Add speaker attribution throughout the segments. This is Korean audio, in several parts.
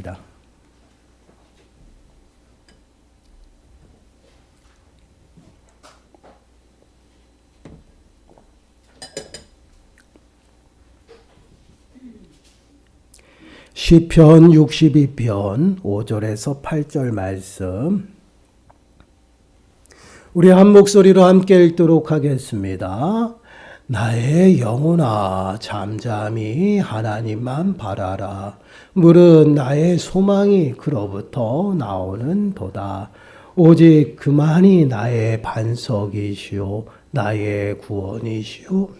Speaker 1: 보겠습니다. 시편 62편 5절에서 8절 말씀 우리 한 목소리로 함께 읽도록 하겠습니다. 나의 영혼아 잠잠히 하나님만 바라라. 물은 나의 소망이 그로부터 나오는 도다. 오직 그만이 나의 반석이시오 나의 구원이시오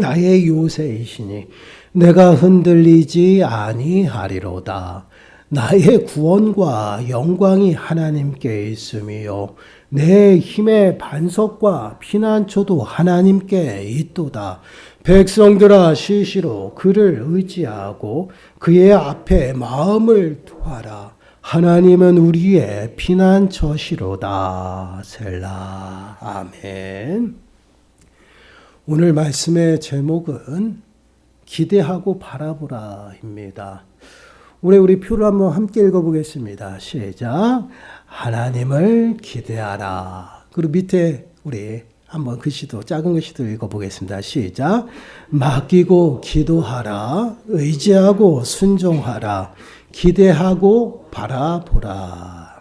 Speaker 1: 나의 요새이시니 내가 흔들리지 아니하리로다. 나의 구원과 영광이 하나님께 있음이요 내 힘의 반석과 피난처도 하나님께 있도다. 백성들아 시시로 그를 의지하고 그의 앞에 마음을 두하라. 하나님은 우리의 피난처시로다. 셀라. 아멘. 오늘 말씀의 제목은 기대하고 바라보라입니다. 올해 우리 표를 한번 함께 읽어보겠습니다. 시작. 하나님을 기대하라. 그리고 밑에 우리 한번 글씨도 작은 글씨도 읽어보겠습니다. 시작. 맡기고 기도하라. 의지하고 순종하라. 기대하고 바라보라.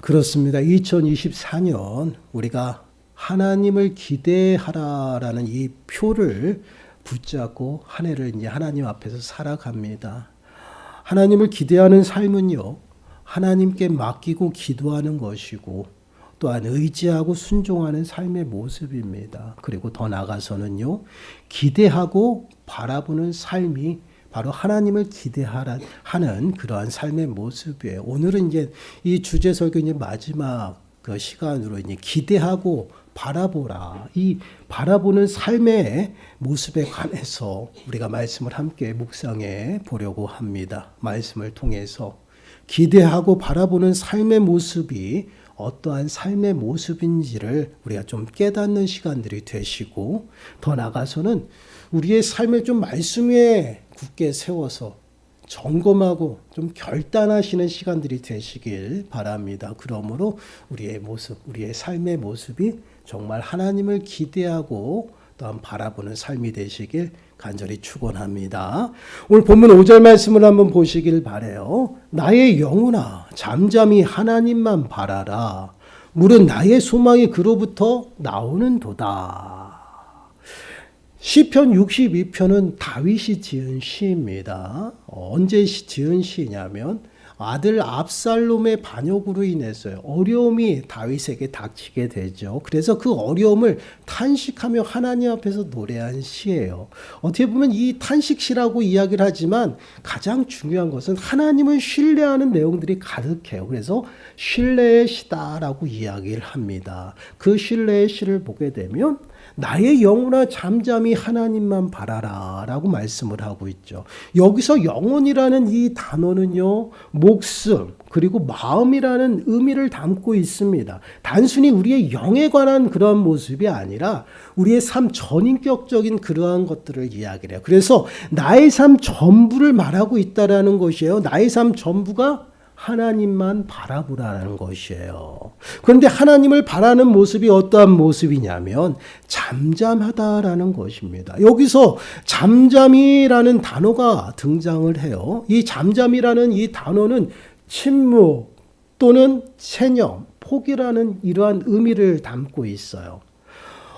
Speaker 1: 그렇습니다. 2024년 우리가 하나님을 기대하라라는 이 표를 붙잡고 한 해를 이제 하나님 앞에서 살아갑니다. 하나님을 기대하는 삶은요, 하나님께 맡기고 기도하는 것이고, 또한 의지하고 순종하는 삶의 모습입니다. 그리고 더 나아가서는요, 기대하고 바라보는 삶이 바로 하나님을 기대하는 그러한 삶의 모습이에요. 오늘은 이제 이 주제 설교 이제 마지막 그 시간으로 이제 기대하고 바라보라. 이 바라보는 삶의 모습에 관해서 우리가 말씀을 함께 묵상해 보려고 합니다. 말씀을 통해서 기대하고 바라보는 삶의 모습이 어떠한 삶의 모습인지를 우리가 좀 깨닫는 시간들이 되시고 더 나가서는 우리의 삶을 좀 말씀 위에 굳게 세워서 점검하고 좀 결단하시는 시간들이 되시길 바랍니다. 그러므로 우리의 모습, 우리의 삶의 모습이 정말 하나님을 기대하고 또한 바라보는 삶이 되시길 간절히 축원합니다. 오늘 본문 5절 말씀을 한번 보시길 바래요. 나의 영혼아 잠잠히 하나님만 바라라. 물은 나의 소망이 그로부터 나오는 도다. 시편 62편은 다윗이 지은 시입니다. 언제 지은 시냐면 아들 압살롬의 반역으로 인해서 어려움이 다윗에게 닥치게 되죠. 그래서 그 어려움을 탄식하며 하나님 앞에서 노래한 시예요. 어떻게 보면 이 탄식시라고 이야기를 하지만 가장 중요한 것은 하나님을 신뢰하는 내용들이 가득해요. 그래서 신뢰의 시다라고 이야기를 합니다. 그 신뢰의 시를 보게 되면 나의 영혼아 잠잠히 하나님만 바라라 라고 말씀을 하고 있죠. 여기서 영혼이라는 이 단어는요, 목숨, 그리고 마음이라는 의미를 담고 있습니다. 단순히 우리의 영에 관한 그러한 모습이 아니라 우리의 삶 전인격적인 그러한 것들을 이야기를 해요. 그래서 나의 삶 전부를 말하고 있다라는 것이에요. 나의 삶 전부가 하나님만 바라보라는 것이에요. 그런데 하나님을 바라는 모습이 어떠한 모습이냐면 잠잠하다라는 것입니다. 여기서 잠잠이라는 단어가 등장을 해요. 이 잠잠이라는 이 단어는 침묵 또는 체념, 포기라는 이러한 의미를 담고 있어요.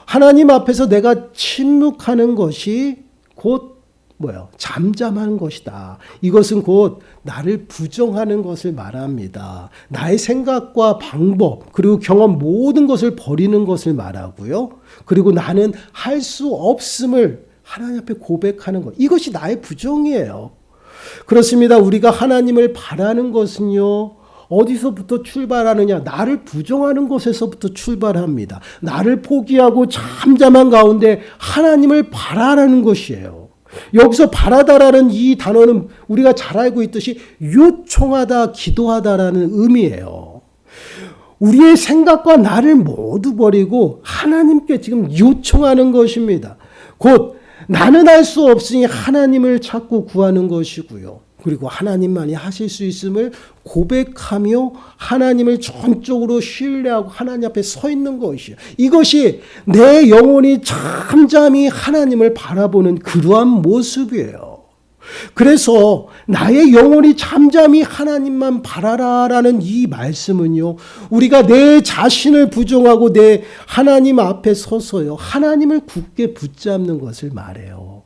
Speaker 1: 하나님 앞에서 내가 침묵하는 것이 곧 뭐예요? 잠잠하는 것이다. 이것은 곧 나를 부정하는 것을 말합니다. 나의 생각과 방법, 그리고 경험 모든 것을 버리는 것을 말하고요. 그리고 나는 할 수 없음을 하나님 앞에 고백하는 것. 이것이 나의 부정이에요. 그렇습니다. 우리가 하나님을 바라는 것은요. 어디서부터 출발하느냐? 나를 부정하는 것에서부터 출발합니다. 나를 포기하고 잠잠한 가운데 하나님을 바라라는 것이에요. 여기서 바라다라는 이 단어는 우리가 잘 알고 있듯이 요청하다, 기도하다라는 의미예요. 우리의 생각과 나를 모두 버리고 하나님께 지금 요청하는 것입니다. 곧 나는 할수 없으니 하나님을 찾고 구하는 것이고요. 그리고 하나님만이 하실 수 있음을 고백하며 하나님을 전적으로 신뢰하고 하나님 앞에 서 있는 것이요. 이것이 내 영혼이 잠잠히 하나님을 바라보는 그러한 모습이에요. 그래서 나의 영혼이 잠잠히 하나님만 바라라라는 이 말씀은요, 우리가 내 자신을 부정하고 내 하나님 앞에 서서요, 하나님을 굳게 붙잡는 것을 말해요.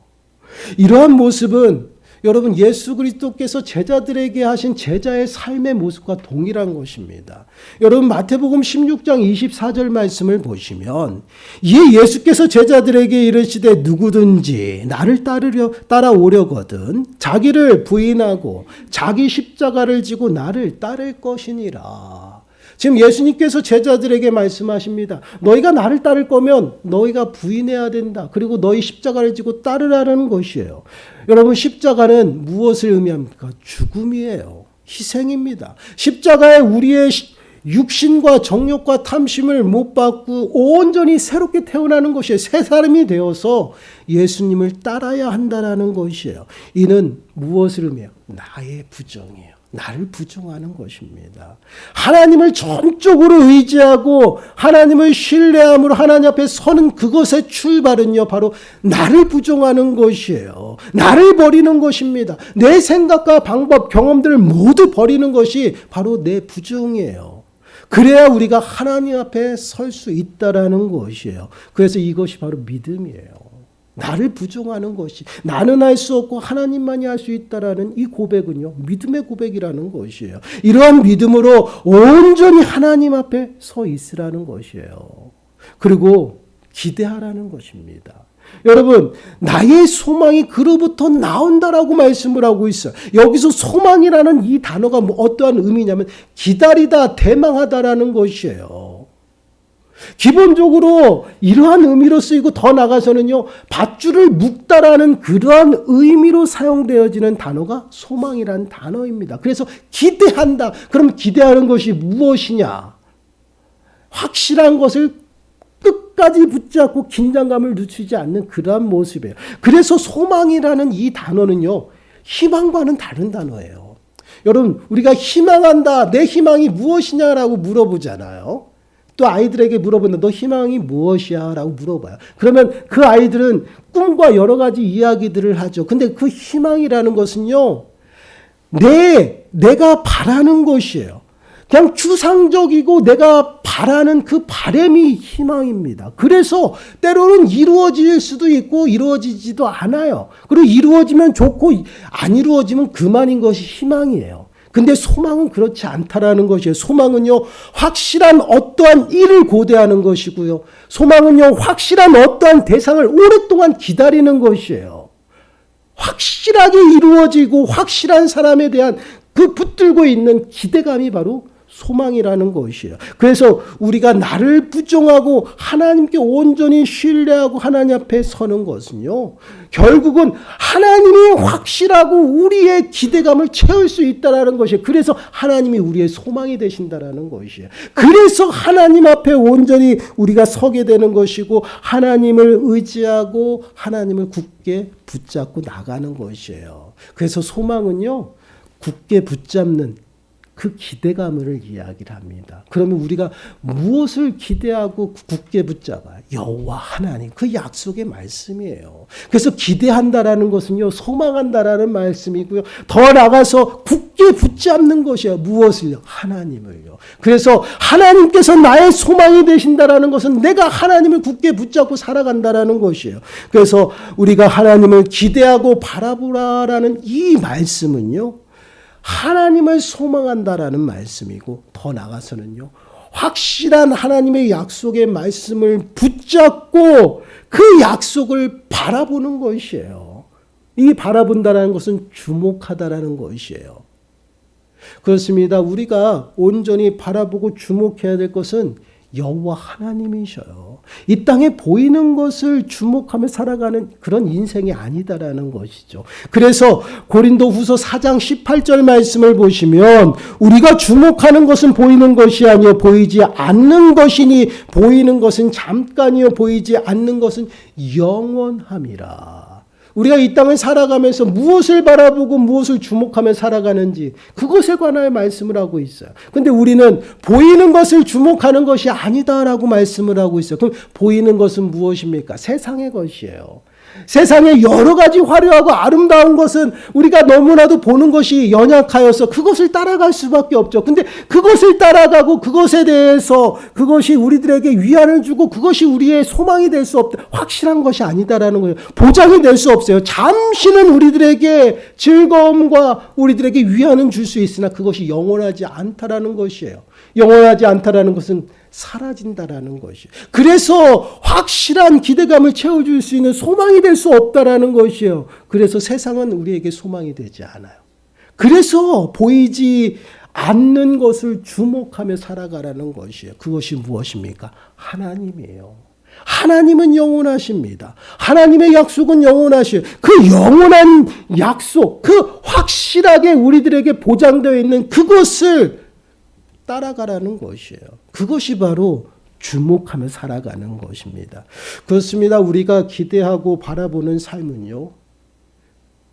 Speaker 1: 이러한 모습은 여러분 예수 그리스도께서 제자들에게 하신 제자의 삶의 모습과 동일한 것입니다. 여러분 마태복음 16장 24절 말씀을 보시면 이에 예수께서 제자들에게 이르시되 누구든지 나를 따르려 따라오려거든 자기를 부인하고 자기 십자가를 지고 나를 따를 것이니라. 지금 예수님께서 제자들에게 말씀하십니다. 너희가 나를 따를 거면 너희가 부인해야 된다. 그리고 너희 십자가를 지고 따르라는 것이에요. 여러분 십자가는 무엇을 의미합니까? 죽음이에요. 희생입니다. 십자가에 우리의 육신과 정욕과 탐심을 못 받고 온전히 새롭게 태어나는 것이에요. 새 사람이 되어서 예수님을 따라야 한다라는 것이에요. 이는 무엇을 의미해요? 나의 부정이에요. 나를 부정하는 것입니다. 하나님을 전적으로 의지하고 하나님을 신뢰함으로 하나님 앞에 서는 그것의 출발은요, 바로 나를 부정하는 것이에요. 나를 버리는 것입니다. 내 생각과 방법, 경험들을 모두 버리는 것이 바로 내 부정이에요. 그래야 우리가 하나님 앞에 설 수 있다라는 것이에요. 그래서 이것이 바로 믿음이에요. 나를 부정하는 것이 나는 할 수 없고 하나님만이 할 수 있다라는 이 고백은요 믿음의 고백이라는 것이에요. 이러한 믿음으로 온전히 하나님 앞에 서 있으라는 것이에요. 그리고 기대하라는 것입니다. 여러분, 나의 소망이 그로부터 나온다라고 말씀을 하고 있어요. 여기서 소망이라는 이 단어가 뭐 어떠한 의미냐면 기다리다, 대망하다라는 것이에요. 기본적으로 이러한 의미로 쓰이고 더 나가서는요, 밧줄을 묶다라는 그러한 의미로 사용되어지는 단어가 소망이라는 단어입니다. 그래서 기대한다. 그럼 기대하는 것이 무엇이냐? 확실한 것을 끝까지 붙잡고 긴장감을 늦추지 않는 그러한 모습이에요. 그래서 소망이라는 이 단어는요, 희망과는 다른 단어예요. 여러분, 우리가 희망한다. 내 희망이 무엇이냐라고 물어보잖아요. 또 아이들에게 물어보는데 너 희망이 무엇이야? 라고 물어봐요. 그러면 그 아이들은 꿈과 여러 가지 이야기들을 하죠. 근데 그 희망이라는 것은요, 내, 내가 바라는 것이에요. 그냥 추상적이고 내가 바라는 그 바램이 희망입니다. 그래서 때로는 이루어질 수도 있고 이루어지지도 않아요. 그리고 이루어지면 좋고 안 이루어지면 그만인 것이 희망이에요. 근데 소망은 그렇지 않다라는 것이에요. 소망은요, 확실한 어떠한 일을 고대하는 것이고요. 소망은요, 확실한 어떠한 대상을 오랫동안 기다리는 것이에요. 확실하게 이루어지고 확실한 사람에 대한 그 붙들고 있는 기대감이 바로 소망이라는 것이에요. 그래서 우리가 나를 부정하고 하나님께 온전히 신뢰하고 하나님 앞에 서는 것은요. 결국은 하나님이 확실하고 우리의 기대감을 채울 수 있다라는 것이에요. 그래서 하나님이 우리의 소망이 되신다라는 것이에요. 그래서 하나님 앞에 온전히 우리가 서게 되는 것이고 하나님을 의지하고 하나님을 굳게 붙잡고 나가는 것이에요. 그래서 소망은요. 굳게 붙잡는 그 기대감을 이야기를 합니다. 그러면 우리가 무엇을 기대하고 굳게 붙잡아요? 여호와 하나님 그 약속의 말씀이에요. 그래서 기대한다라는 것은요 소망한다라는 말씀이고요. 더 나가서 굳게 붙잡는 것이에요. 무엇을요? 하나님을요. 그래서 하나님께서 나의 소망이 되신다라는 것은 내가 하나님을 굳게 붙잡고 살아간다라는 것이에요. 그래서 우리가 하나님을 기대하고 바라보라라는 이 말씀은요. 하나님을 소망한다라는 말씀이고 더 나가서는요. 확실한 하나님의 약속의 말씀을 붙잡고 그 약속을 바라보는 것이에요. 이 바라본다라는 것은 주목하다라는 것이에요. 그렇습니다. 우리가 온전히 바라보고 주목해야 될 것은 여호와 하나님이셔요. 이 땅에 보이는 것을 주목하며 살아가는 그런 인생이 아니다라는 것이죠. 그래서 고린도 후서 4장 18절 말씀을 보시면 우리가 주목하는 것은 보이는 것이 아니요 보이지 않는 것이니 보이는 것은 잠깐이요 보이지 않는 것은 영원함이라. 우리가 이 땅을 살아가면서 무엇을 바라보고 무엇을 주목하며 살아가는지 그것에 관하여 말씀을 하고 있어요. 근데 우리는 보이는 것을 주목하는 것이 아니다라고 말씀을 하고 있어요. 그럼 보이는 것은 무엇입니까? 세상의 것이에요. 세상에 여러 가지 화려하고 아름다운 것은 우리가 너무나도 보는 것이 연약하여서 그것을 따라갈 수밖에 없죠. 근데 그것을 따라가고 그것에 대해서 그것이 우리들에게 위안을 주고 그것이 우리의 소망이 될 수 없다. 확실한 것이 아니다라는 거예요. 보장이 될 수 없어요. 잠시는 우리들에게 즐거움과 우리들에게 위안은 줄 수 있으나 그것이 영원하지 않다라는 것이에요. 영원하지 않다라는 것은 사라진다라는 것이. 그래서 확실한 기대감을 채워줄 수 있는 소망이 될 수 없다라는 것이에요. 그래서 세상은 우리에게 소망이 되지 않아요. 그래서 보이지 않는 것을 주목하며 살아가라는 것이에요. 그것이 무엇입니까? 하나님이에요. 하나님은 영원하십니다. 하나님의 약속은 영원하시요. 그 영원한 약속, 그 확실하게 우리들에게 보장되어 있는 그것을 따라가라는 것이에요. 그것이 바로 주목하며 살아가는 것입니다. 그렇습니다. 우리가 기대하고 바라보는 삶은요.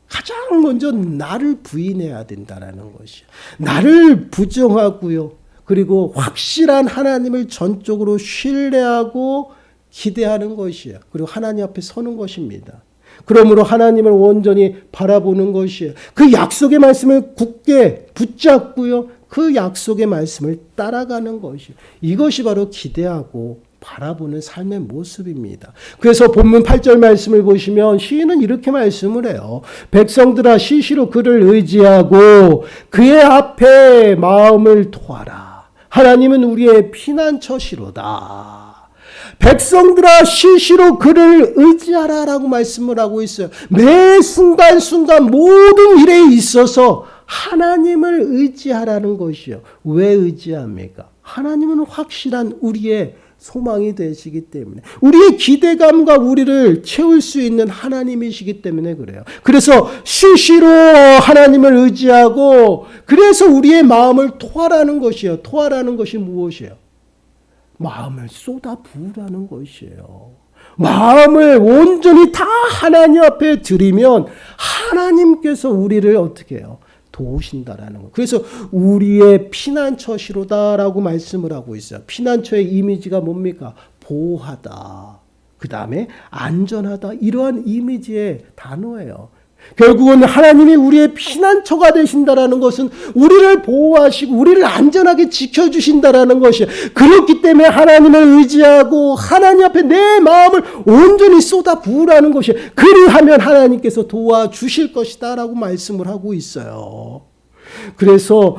Speaker 1: 가장 먼저 나를 부인해야 된다라는 것이요. 나를 부정하고요. 그리고 확실한 하나님을 전적으로 신뢰하고 기대하는 것이에요. 그리고 하나님 앞에 서는 것입니다. 그러므로 하나님을 온전히 바라보는 것이에요. 그 약속의 말씀을 굳게 붙잡고요. 그 약속의 말씀을 따라가는 것이요. 이것이 바로 기대하고 바라보는 삶의 모습입니다. 그래서 본문 8절 말씀을 보시면 시인은 이렇게 말씀을 해요. 백성들아 시시로 그를 의지하고 그의 앞에 마음을 토하라. 하나님은 우리의 피난처시로다. 백성들아 시시로 그를 의지하라라고 말씀을 하고 있어요. 매 순간순간 모든 일에 있어서 하나님을 의지하라는 것이요. 왜 의지합니까? 하나님은 확실한 우리의 소망이 되시기 때문에 우리의 기대감과 우리를 채울 수 있는 하나님이시기 때문에 그래요. 그래서 시시로 하나님을 의지하고 그래서 우리의 마음을 토하라는 것이요. 토하라는 것이 무엇이에요? 마음을 쏟아 부으라는 것이에요. 마음을 온전히 다 하나님 앞에 드리면 하나님께서 우리를 어떻게 해요? 도우신다라는 거. 그래서 우리의 피난처시로다라고 말씀을 하고 있어요. 피난처의 이미지가 뭡니까? 보호하다. 그 다음에 안전하다. 이러한 이미지의 단어예요. 결국은 하나님이 우리의 피난처가 되신다라는 것은 우리를 보호하시고 우리를 안전하게 지켜주신다라는 것이에요. 그렇기 때문에 하나님을 의지하고 하나님 앞에 내 마음을 온전히 쏟아 부으라는 것이에요. 그리하면 하나님께서 도와주실 것이다라고 말씀을 하고 있어요. 그래서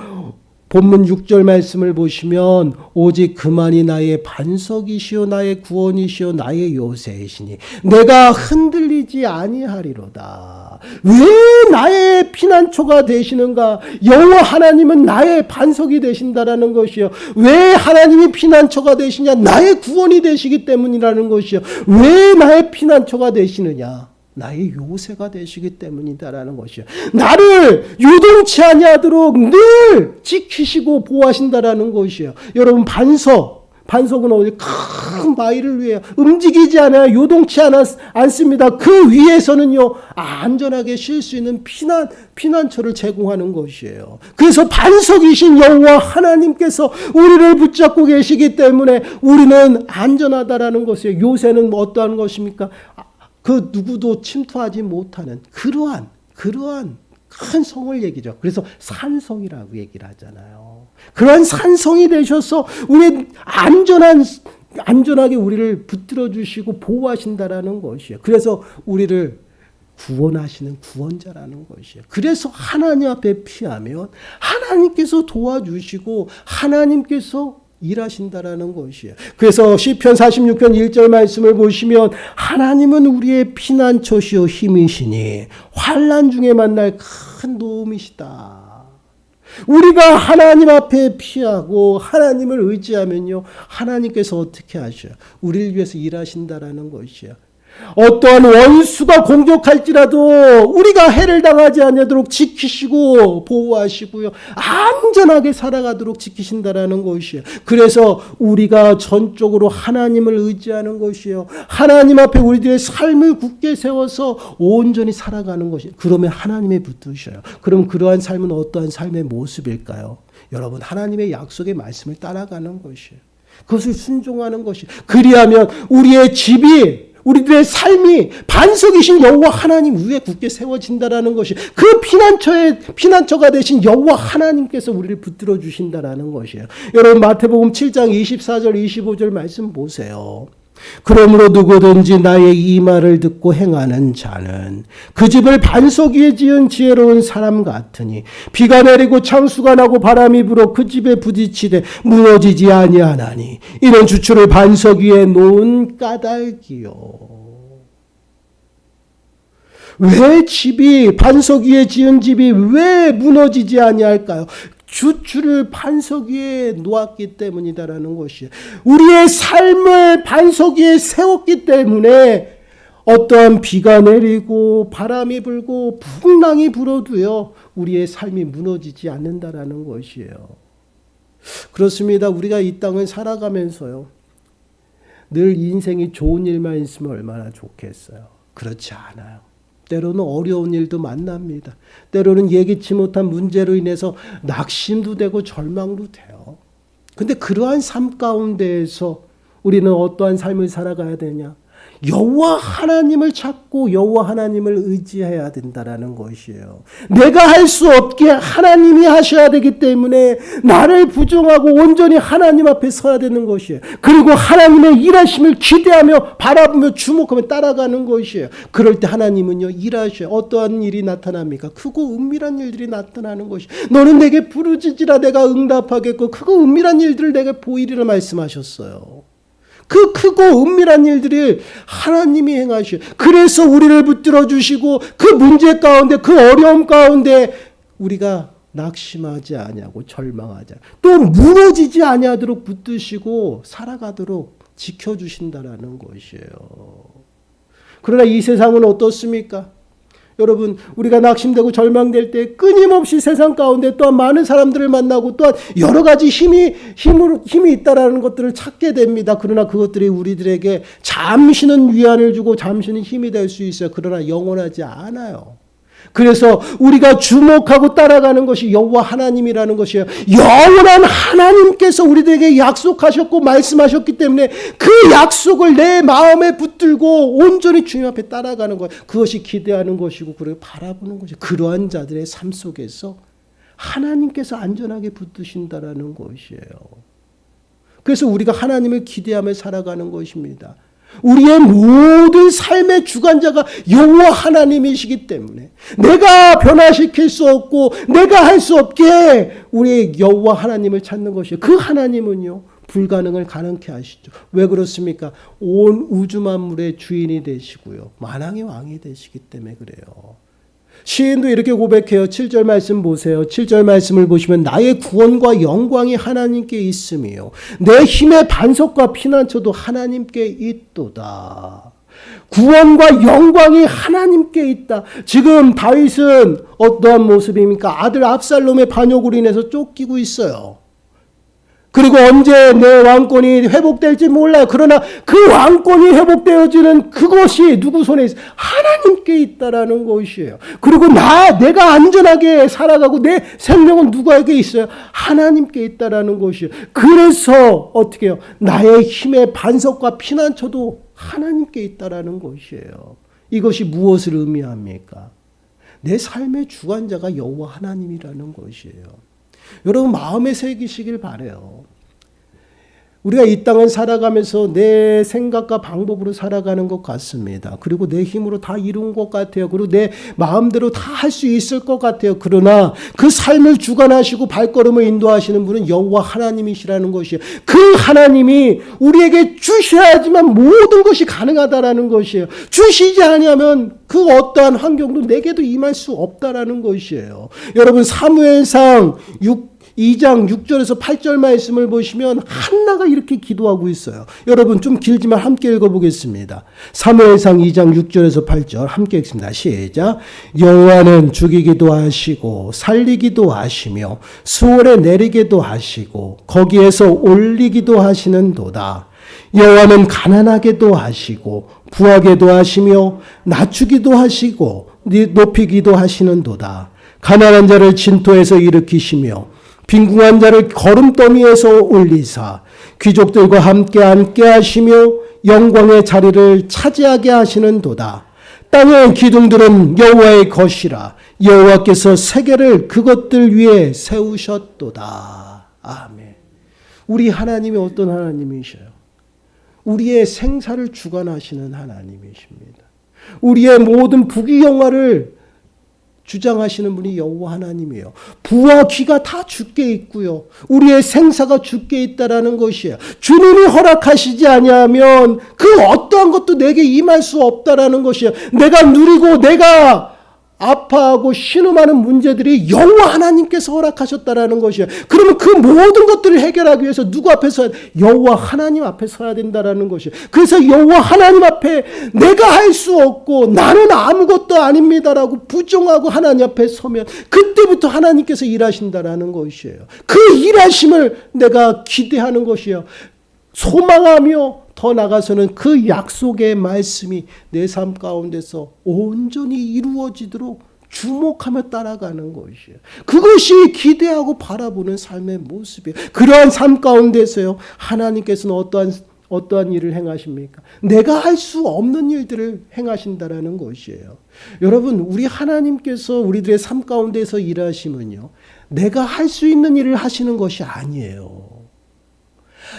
Speaker 1: 본문 6절 말씀을 보시면 오직 그만이 나의 반석이시요 나의 구원이시요 나의 요새이시니 내가 흔들리지 아니하리로다. 왜 나의 피난처가 되시는가? 여호와 하나님은 나의 반석이 되신다라는 것이요. 왜 하나님이 피난처가 되시냐? 나의 구원이 되시기 때문이라는 것이요. 왜 나의 피난처가 되시느냐? 나의 요새가 되시기 때문이다라는 것이요. 나를 유동치 아니하도록 늘 지키시고 보호하신다라는 것이요. 여러분 반석 반석은 어디 큰 바위를 위해 움직이지 않아요. 요동치 않았, 않습니다. 그 위에서는요 안전하게 쉴 수 있는 피난 피난처를 제공하는 것이에요. 그래서 반석이신 여호와 하나님께서 우리를 붙잡고 계시기 때문에 우리는 안전하다라는 것이에요. 요새는 뭐 어떠한 것입니까? 그 누구도 침투하지 못하는 그러한 그러한 큰 성을 얘기죠. 그래서 산성이라고 얘기를 하잖아요. 그러한 산성이 되셔서 우리 안전한 안전하게 우리를 붙들어 주시고 보호하신다라는 것이에요. 그래서 우리를 구원하시는 구원자라는 것이에요. 그래서 하나님 앞에 피하면 하나님께서 도와주시고 하나님께서 일하신다라는 것이에요. 그래서 시편 46편 1절 말씀을 보시면 하나님은 우리의 피난처시요 힘이시니 환난 중에 만날 큰 도움이시다. 우리가 하나님 앞에 피하고 하나님을 의지하면요. 하나님께서 어떻게 하셔요? 우리를 위해서 일하신다라는 것이에요. 어떠한 원수가 공격할지라도 우리가 해를 당하지 않도록 지키시고 보호하시고요. 안전하게 살아가도록 지키신다라는 것이에요. 그래서 우리가 전적으로 하나님을 의지하는 것이에요. 하나님 앞에 우리들의 삶을 굳게 세워서 온전히 살아가는 것이. 그러면 하나님에 붙으셔요. 그럼 그러한 삶은 어떠한 삶의 모습일까요? 여러분 하나님의 약속의 말씀을 따라가는 것이에요. 그것을 순종하는 것이. 그리하면 우리의 집이 우리들의 삶이 반석이신 여호와 하나님 위에 굳게 세워진다라는 것이 그 피난처의 피난처가 되신 여호와 하나님께서 우리를 붙들어 주신다라는 것이에요. 여러분 마태복음 7장 24절 25절 말씀 보세요. 그러므로 누구든지 나의 이 말을 듣고 행하는 자는 그 집을 반석 위에 지은 지혜로운 사람 같으니 비가 내리고 창수가 나고 바람이 불어 그 집에 부딪히되 무너지지 아니하나니 이런 주추를 반석 위에 놓은 까닭이요. 왜 집이 반석 위에 지은 집이 왜 무너지지 아니할까요? 주추를 반석 위에 놓았기 때문이다라는 것이에요. 우리의 삶을 반석 위에 세웠기 때문에 어떠한 비가 내리고 바람이 불고 풍랑이 불어도요 우리의 삶이 무너지지 않는다라는 것이에요. 그렇습니다. 우리가 이 땅을 살아가면서요 늘 인생이 좋은 일만 있으면 얼마나 좋겠어요. 그렇지 않아요. 때로는 어려운 일도 만납니다. 때로는 예기치 못한 문제로 인해서 낙심도 되고 절망도 돼요. 근데 그러한 삶 가운데에서 우리는 어떠한 삶을 살아가야 되냐? 여호와 하나님을 찾고 여호와 하나님을 의지해야 된다라는 것이에요. 내가 할 수 없게 하나님이 하셔야 되기 때문에 나를 부정하고 온전히 하나님 앞에 서야 되는 것이에요. 그리고 하나님의 일하심을 기대하며 바라보며 주목하며 따라가는 것이에요. 그럴 때 하나님은요 일하셔요. 어떠한 일이 나타납니까? 크고 은밀한 일들이 나타나는 것이. 너는 내게 부르짖으라 내가 응답하겠고 크고 은밀한 일들을 내게 보이리라 말씀하셨어요. 그 크고 은밀한 일들을 하나님이 행하시오. 그래서 우리를 붙들어 주시고 그 문제 가운데 그 어려움 가운데 우리가 낙심하지 아니하고 절망하지 않- 또 무너지지 아니하도록 붙드시고 살아가도록 지켜 주신다라는 것이에요. 그러나 이 세상은 어떻습니까? 여러분 우리가 낙심되고 절망될 때 끊임없이 세상 가운데 또한 많은 사람들을 만나고 또한 여러 가지 힘이 힘으로 힘이 있다라는 것들을 찾게 됩니다. 그러나 그것들이 우리들에게 잠시는 위안을 주고 잠시는 힘이 될 수 있어요. 그러나 영원하지 않아요. 그래서 우리가 주목하고 따라가는 것이 여호와 하나님이라는 것이에요. 영원한 하나님께서 우리들에게 약속하셨고 말씀하셨기 때문에 그 약속을 내 마음에 붙들고 온전히 주님 앞에 따라가는 것. 그것이 기대하는 것이고 그리고 바라보는 것이 그러한 자들의 삶 속에서 하나님께서 안전하게 붙드신다라는 것이에요. 그래서 우리가 하나님을 기대하며 살아가는 것입니다. 우리의 모든 삶의 주관자가 여호와 하나님이시기 때문에 내가 변화시킬 수 없고 내가 할 수 없게 우리의 여호와 하나님을 찾는 것이에요. 그 하나님은요. 불가능을 가능케 하시죠. 왜 그렇습니까? 온 우주 만물의 주인이 되시고요. 만왕의 왕이 되시기 때문에 그래요. 시인도 이렇게 고백해요. 7절 말씀 보세요. 7절 말씀을 보시면 나의 구원과 영광이 하나님께 있음이요. 내 힘의 반석과 피난처도 하나님께 있도다. 구원과 영광이 하나님께 있다. 지금 다윗은 어떠한 모습입니까? 아들 압살롬의 반역으로 인해서 쫓기고 있어요. 그리고 언제 내 왕권이 회복될지 몰라요. 그러나 그 왕권이 회복되어지는 그것이 누구 손에 있어? 하나님께 있다라는 것이에요. 그리고 나 내가 안전하게 살아가고 내 생명은 누구에게 있어요? 하나님께 있다라는 것이에요. 그래서 어떻게 해요? 나의 힘의 반석과 피난처도 하나님께 있다라는 것이에요. 이것이 무엇을 의미합니까? 내 삶의 주관자가 여호와 하나님이라는 것이에요. 여러분 마음에 새기시길 바래요. 우리가 이 땅을 살아가면서 내 생각과 방법으로 살아가는 것 같습니다. 그리고 내 힘으로 다 이룬 것 같아요. 그리고 내 마음대로 다 할 수 있을 것 같아요. 그러나 그 삶을 주관하시고 발걸음을 인도하시는 분은 여호와 하나님이시라는 것이에요. 그 하나님이 우리에게 주셔야지만 모든 것이 가능하다라는 것이에요. 주시지 아니하면 그 어떠한 환경도 내게도 임할 수 없다라는 것이에요. 여러분 사무엘상 6 2장 6절에서 8절 말씀을 보시면 한나가 이렇게 기도하고 있어요. 여러분 좀 길지만 함께 읽어보겠습니다. 사무엘상 2장 6절에서 8절 함께 읽습니다. 시작. 여호와는 죽이기도 하시고 살리기도 하시며 수월에 내리기도 하시고 거기에서 올리기도 하시는도다. 여호와는 가난하게도 하시고 부하게도 하시며 낮추기도 하시고 높이기도 하시는도다. 가난한 자를 진토에서 일으키시며 빈궁한 자를 걸음더미에서 올리사 귀족들과 함께 앉게 하시며 영광의 자리를 차지하게 하시는 도다. 땅의 기둥들은 여호와의 것이라 여호와께서 세계를 그것들 위에 세우셨도다. 아멘. 우리 하나님이 어떤 하나님이셔요? 우리의 생사를 주관하시는 하나님이십니다. 우리의 모든 부귀영화를 주장하시는 분이 여호와 하나님이에요. 부와 귀가 다 주께 있고요. 우리의 생사가 주께 있다라는 것이에요. 주님이 허락하시지 아니하면 그 어떠한 것도 내게 임할 수 없다라는 것이에요. 내가 누리고 내가 아파하고 신음하는 문제들이 여호와 하나님께서 허락하셨다라는 것이에요. 그러면 그 모든 것들을 해결하기 위해서 누구 앞에 서야 여호와 하나님 앞에 서야 된다라는 것이에요. 그래서 여호와 하나님 앞에 내가 할 수 없고 나는 아무것도 아닙니다라고 부정하고 하나님 앞에 서면 그때부터 하나님께서 일하신다라는 것이에요. 그 일하심을 내가 기대하는 것이에요. 소망하며 더 나가서는 그 약속의 말씀이 내 삶 가운데서 온전히 이루어지도록 주목하며 따라가는 것이에요. 그것이 기대하고 바라보는 삶의 모습이에요. 그러한 삶 가운데서요, 하나님께서는 어떠한 어떠한 일을 행하십니까? 내가 할 수 없는 일들을 행하신다라는 것이에요. 여러분, 우리 하나님께서 우리들의 삶 가운데서 일하시면요, 내가 할 수 있는 일을 하시는 것이 아니에요.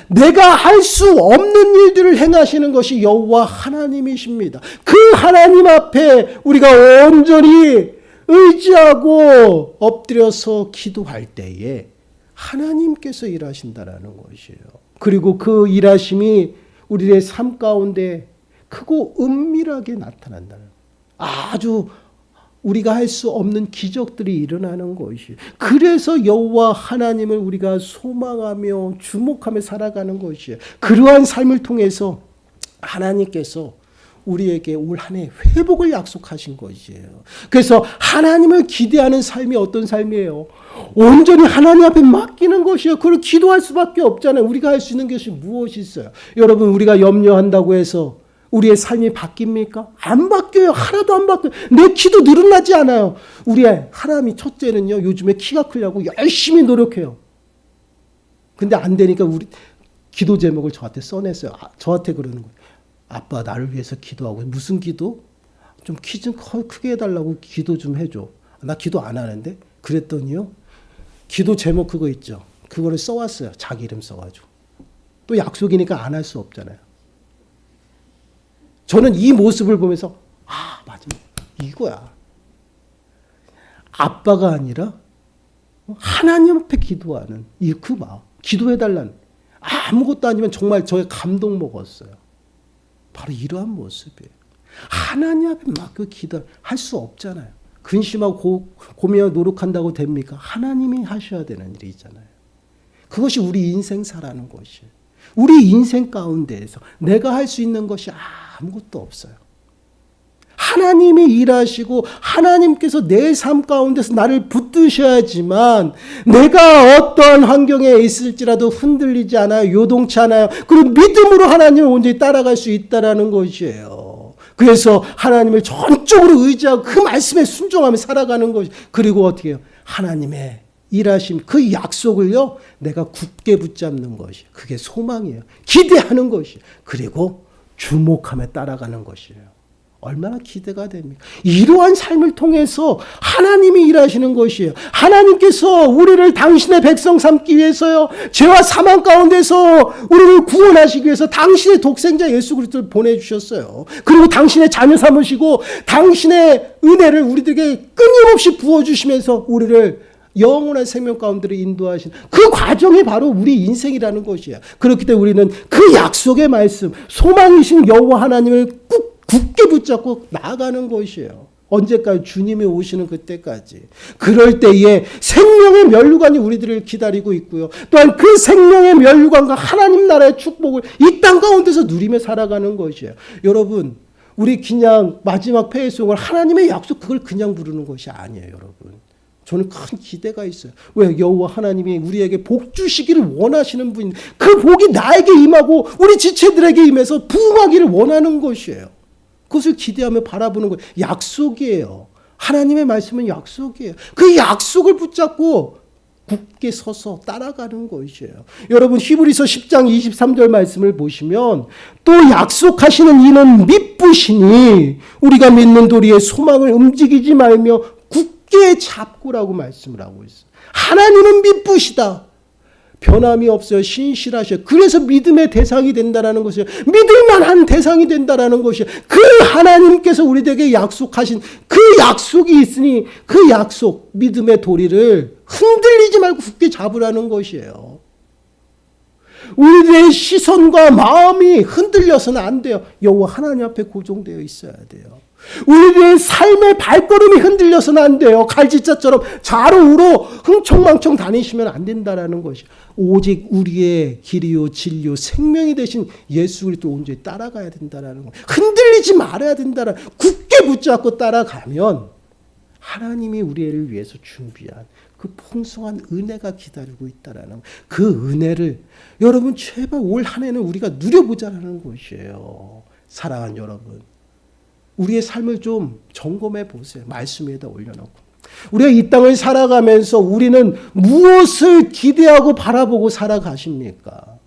Speaker 1: 내가 할 수 없는 일들을 행하시는 것이 여호와 하나님이십니다. 그 하나님 앞에 우리가 온전히 의지하고 엎드려서 기도할 때에 하나님께서 일하신다라는 것이에요. 그리고 그 일하심이 우리의 삶 가운데 크고 은밀하게 나타난다는 아주 우리가 할 수 없는 기적들이 일어나는 것이. 그래서 여호와 하나님을 우리가 소망하며 주목하며 살아가는 것이에요. 그러한 삶을 통해서 하나님께서 우리에게 올 한 해 회복을 약속하신 것이에요. 그래서 하나님을 기대하는 삶이 어떤 삶이에요? 온전히 하나님 앞에 맡기는 것이에요. 그걸 기도할 수밖에 없잖아요. 우리가 할 수 있는 것이 무엇이 있어요? 여러분, 우리가 염려한다고 해서 우리의 삶이 바뀝니까? 안 바뀌어요. 하나도 안 바뀌어요. 내 키도 늘어나지 않아요. 우리의 하나님이 첫째는요, 요즘에 키가 크려고 열심히 노력해요. 근데 안 되니까 우리 기도 제목을 저한테 써냈어요. 아, 저한테 그러는 거예요. 아빠 나를 위해서 기도하고 무슨 기도? 좀 키 좀 크게 해달라고 기도 좀 해줘. 나 기도 안 하는데 그랬더니요. 기도 제목 그거 있죠. 그거를 써왔어요. 자기 이름 써가지고. 또 약속이니까 안 할 수 없잖아요. 저는 이 모습을 보면서 아 맞아 이거야. 아빠가 아니라 하나님 앞에 기도하는 이 그 마음. 기도해달라는 아무것도 아니면 정말 저의 감동 먹었어요. 바로 이러한 모습이에요. 하나님 앞에 맡겨 기도할 수 없잖아요. 근심하고 고, 고민하고 노력한다고 됩니까? 하나님이 하셔야 되는 일이 있잖아요. 그것이 우리 인생 사라는 것이에요. 우리 인생 가운데에서 내가 할 수 있는 것이 아무것도 없어요. 하나님이 일하시고 하나님께서 내 삶 가운데서 나를 붙드셔야지만 내가 어떠한 환경에 있을지라도 흔들리지 않아요. 요동치 않아요. 그리고 믿음으로 하나님을 온전히 따라갈 수 있다라는 것이에요. 그래서 하나님을 전적으로 의지하고 그 말씀에 순종하며 살아가는 것이 그리고 어떻게 해요? 하나님의 일하심 그 약속을요 내가 굳게 붙잡는 것이 그게 소망이에요. 기대하는 것이 그리고 주목하며 따라가는 것이에요. 얼마나 기대가 됩니까? 이러한 삶을 통해서 하나님이 일하시는 것이에요. 하나님께서 우리를 당신의 백성 삼기 위해서요. 죄와 사망 가운데서 우리를 구원하시기 위해서 당신의 독생자 예수 그리스도를 보내주셨어요. 그리고 당신의 자녀 삼으시고 당신의 은혜를 우리들에게 끊임없이 부어주시면서 우리를 영원한 생명 가운데로 인도하신 그 과정이 바로 우리 인생이라는 것이에요. 그렇기 때문에 우리는 그 약속의 말씀, 소망이신 여호와 하나님을 꾹 굳게 붙잡고 나아가는 것이에요. 언제까지 주님이 오시는 그때까지. 그럴 때에 생명의 면류관이 우리들을 기다리고 있고요. 또한 그 생명의 면류관과 하나님 나라의 축복을 이 땅 가운데서 누리며 살아가는 것이에요. 여러분, 우리 그냥 마지막 폐회송을 하나님의 약속 그걸 그냥 부르는 것이 아니에요, 여러분. 저는 큰 기대가 있어요. 왜 여호와 하나님이 우리에게 복 주시기를 원하시는 분인 그 복이 나에게 임하고 우리 지체들에게 임해서 부흥하기를 원하는 것이에요. 그것을 기대하며 바라보는 거예요. 약속이에요. 하나님의 말씀은 약속이에요. 그 약속을 붙잡고 굳게 서서 따라가는 것이에요. 여러분 히브리서 10장 23절 말씀을 보시면 또 약속하시는 이는 믿부시니 우리가 믿는 도리의 소망을 움직이지 말며 굳게 잡고라고 말씀을 하고 있어요. 하나님은 믿부시다. 변함이 없어요. 신실하셔. 그래서 믿음의 대상이 된다라는 것이에요. 믿을만한 대상이 된다라는 것이에요. 그 하나님께서 우리에게 약속하신 그 약속이 있으니 그 약속, 믿음의 도리를 흔들리지 말고 굳게 잡으라는 것이에요. 우리의 시선과 마음이 흔들려서는 안 돼요. 여호와 하나님 앞에 고정되어 있어야 돼요. 우리의 삶의 발걸음이 흔들려서는 안 돼요. 갈지자처럼 좌로 우로 흥청망청 다니시면 안 된다라는 것이 오직 우리의 길이요 진리요 생명이 되신 예수 그리스도 온전히 따라가야 된다라는 거. 흔들리지 말아야 된다라. 굳게 붙잡고 따라가면 하나님이 우리를 위해서 준비한 그 풍성한 은혜가 기다리고 있다라는 그 은혜를 여러분 제발 올 한 해는 우리가 누려보자라는 것이에요. 사랑하는 여러분. 우리의 삶을 좀 점검해 보세요. 말씀 위에다 올려놓고. 우리가 이 땅을 살아가면서 우리는 무엇을 기대하고 바라보고 살아가십니까?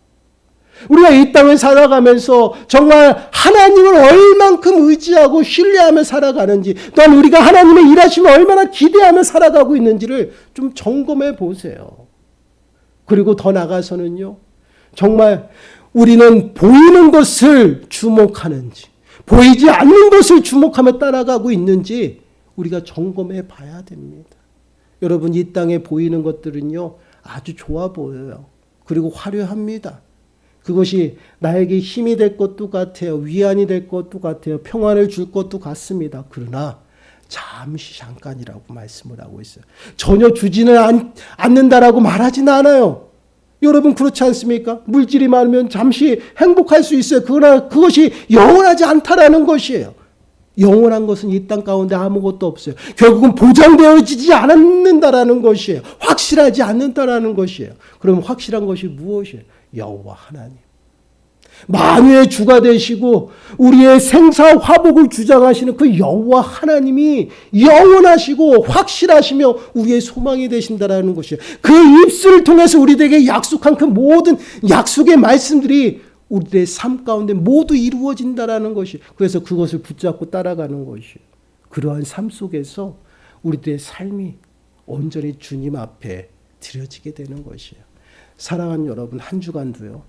Speaker 1: 우리가 이 땅을 살아가면서 정말 하나님을 얼만큼 의지하고 신뢰하며 살아가는지, 또한 우리가 하나님의 일하심을 얼마나 기대하며 살아가고 있는지를 좀 점검해 보세요. 그리고 더 나가서는요, 정말 우리는 보이는 것을 주목하는지, 보이지 않는 것을 주목하며 따라가고 있는지 우리가 점검해 봐야 됩니다. 여러분, 이 땅에 보이는 것들은요, 아주 좋아 보여요. 그리고 화려합니다. 그것이 나에게 힘이 될 것도 같아요. 위안이 될 것도 같아요. 평안을 줄 것도 같습니다. 그러나 잠시 잠깐이라고 말씀을 하고 있어요. 전혀 주지는 않, 않는다라고 말하지는 않아요. 여러분 그렇지 않습니까? 물질이 많으면 잠시 행복할 수 있어요. 그러나 그것이 영원하지 않다라는 것이에요. 영원한 것은 이 땅 가운데 아무것도 없어요. 결국은 보장되어지지 않는다라는 것이에요. 확실하지 않는다라는 것이에요. 그럼 확실한 것이 무엇이에요? 여호와 하나님. 만유의 주가 되시고 우리의 생사 화복을 주장하시는 그 여호와 하나님이 영원하시고 확실하시며 우리의 소망이 되신다라는 것이에요. 그 입술을 통해서 우리에게 약속한 그 모든 약속의 말씀들이 우리의 삶 가운데 모두 이루어진다라는 것이 그래서 그것을 붙잡고 따라가는 것이 그러한 삶 속에서 우리들의 삶이 온전히 주님 앞에 드려지게 되는 것이에요. 사랑하는 여러분 한 주간도요.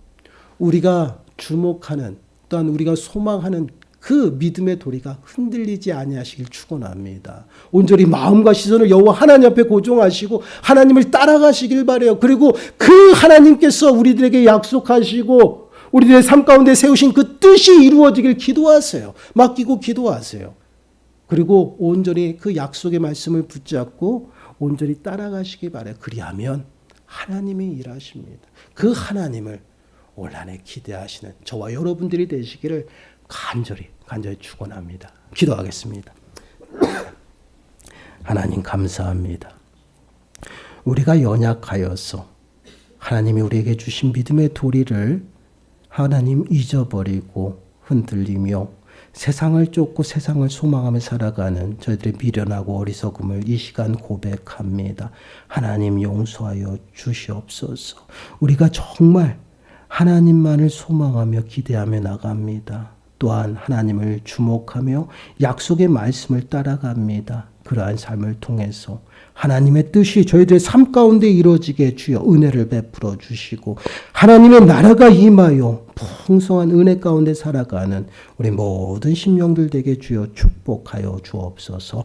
Speaker 1: 우리가 주목하는 또한 우리가 소망하는 그 믿음의 도리가 흔들리지 아니하시길 축원합니다. 온전히 마음과 시선을 여호와 하나님 앞에 고정하시고 하나님을 따라가시길 바래요. 그리고 그 하나님께서 우리들에게 약속하시고 우리들의 삶 가운데 세우신 그 뜻이 이루어지길 기도하세요. 맡기고 기도하세요. 그리고 온전히 그 약속의 말씀을 붙잡고 온전히 따라가시기 바래요. 그리하면 하나님이 일하십니다. 그 하나님을 올 한해 기대하시는 저와 여러분들이 되시기를 간절히 간절히 축원합니다. 기도하겠습니다. 하나님 감사합니다. 우리가 연약하여서 하나님이 우리에게 주신 믿음의 도리를 하나님 잊어버리고 흔들리며 세상을 쫓고 세상을 소망하며 살아가는 저희들의 미련하고 어리석음을 이 시간 고백합니다. 하나님 용서하여 주시옵소서. 우리가 정말 하나님만을 소망하며 기대하며 나갑니다. 또한 하나님을 주목하며 약속의 말씀을 따라갑니다. 그러한 삶을 통해서 하나님의 뜻이 저희들의 삶 가운데 이루어지게 주여 은혜를 베풀어 주시고 하나님의 나라가 임하여 풍성한 은혜 가운데 살아가는 우리 모든 심령들 되게 주여 축복하여 주옵소서.